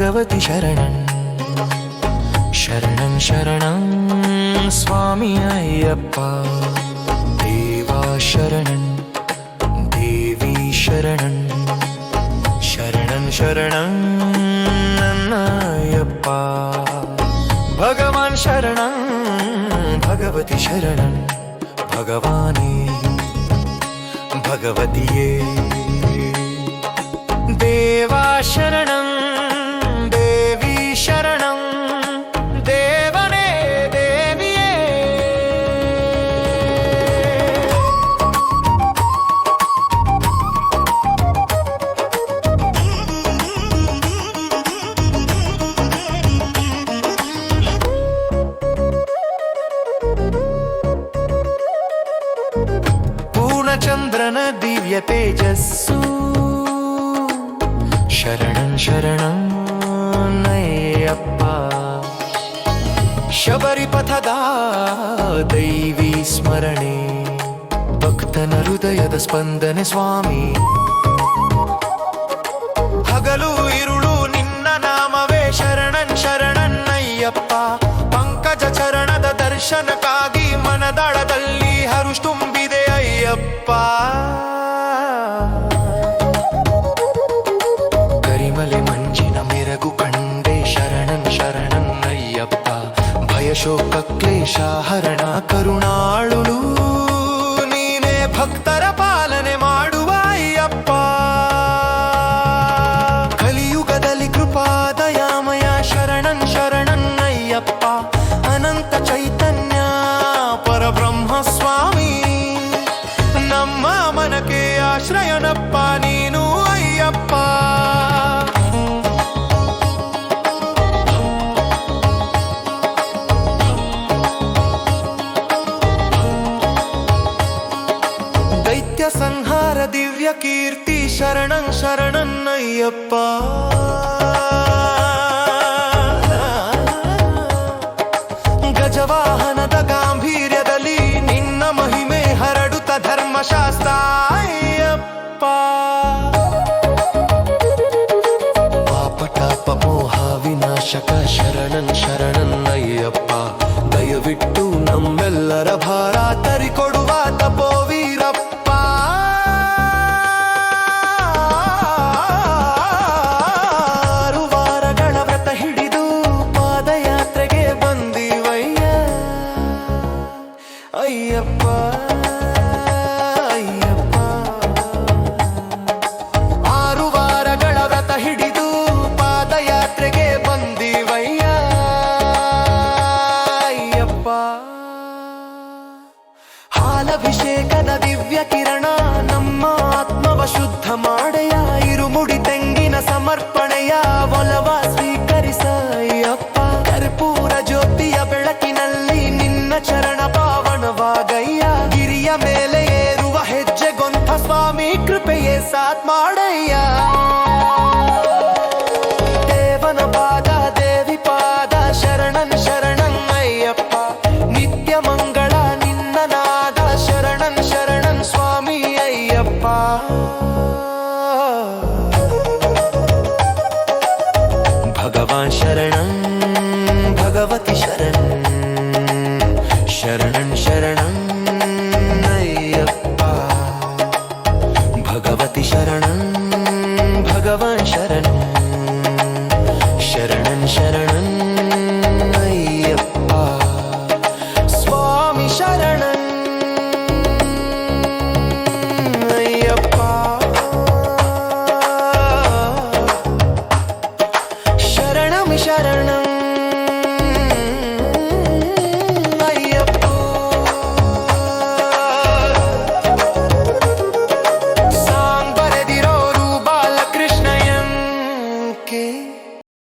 ഭഗവതി ശരണം. ശരണം ശരണം സ്വാമി അയ്യപ്പ. ദേവാ ശരണം ദേവി ശരണം. ശരണം ശരണം അയ്യപ്പ ഭഗവാൻ ശരണം ഭഗവതി ശരണം. ഭഗവാനെ ഭഗവതിയേ. ദേവാ ശരണം ಪೂರ್ಣಚಂದ್ರನ ದಿವ್ಯ ತೇಜಸ್ಸು. ಶರಣಂ ಶರಣಂ ನಯ್ಯಪ್ಪ. ಶಬರಿಪಥದ ದೈವಿ ಸ್ಮರಣೆ ಭಕ್ತನ ಹೃದಯದ ಸ್ಪಂದನೆ ಸ್ವಾಮಿ. ಭಯಶೋಕ ಕ್ಲೇಶ ಹರಣ ಕರುಣಾಳುಳು ನೀನೇ ಭಕ್ತರ ಪಾಲನೆ ಮಾಡುವ ಅಯ್ಯಪ್ಪ ಕಲಿಯುಗದಲ್ಲಿ ಕೃಪಾದಯಾಮಯ ಶರಣನ್ ಶರಣನ್ ಅಯ್ಯಪ್ಪ ಅನಂತ ಚೈತನ್ಯ ಪರಬ್ರಹ್ಮ ಸ್ವಾಮಿ ನಮ್ಮ ಮನಕ್ಕೆ ಆಶ್ರಯನಪ್ಪ ನೀನು ಸಂಹಾರ ದಿವ್ಯ ಕೀರ್ತಿ ಶರಣಂ ಶರಣನ್ನಯ್ಯಪ್ಪ ಗಜವಾಹನದ ಗಾಂಭೀರ್ಯದಲ್ಲಿ ನಿನ್ನ ಮಹಿಮೆ ಹರಡುತ್ತ ಧರ್ಮಶಾಸ್ತ್ರ ಅಯ್ಯಪ್ಪ. ಪಾಪಟಾಪ ಮೋಹ ವಿನಾಶಕ ಶರಣಂ ಶರಣನ್ನಯ್ಯಪ್ಪ ದಯವಿಟ್ಟು ನಮ್ಮೆಲ್ಲರ ಭಾರ ತರಿಕೊಡುವ ಹಾಲಭಿಷೇಕದ ದಿವ್ಯ ಕಿರಣ, ನಮ್ಮ ಆತ್ಮವ ಶುದ್ಧ ಮಾಡೆಯ. ಇರುಮುಡಿ ತೆಂಗಿನ ಸಮರ್ಪಣೆಯ, ಒಲವ ಸ್ವೀಕರಿಸ ಅಯ್ಯಪ್ಪ ಕರ್ಪೂರ ಜ್ಯೋತಿಯ ಬೆಳಕಿನಲ್ಲಿ ನಿನ್ನ ಚರಣ ಪಾವನವಾಗಯ್ಯ. ಗಿರಿಯ ಮೇಲೆ ಏರುವ ಹೆಜ್ಜೆಗೊಂಥ ಸ್ವಾಮಿ ಕೃಪೆಯೇ ಸಾತ್ ಮಾಡಯ್ಯ. should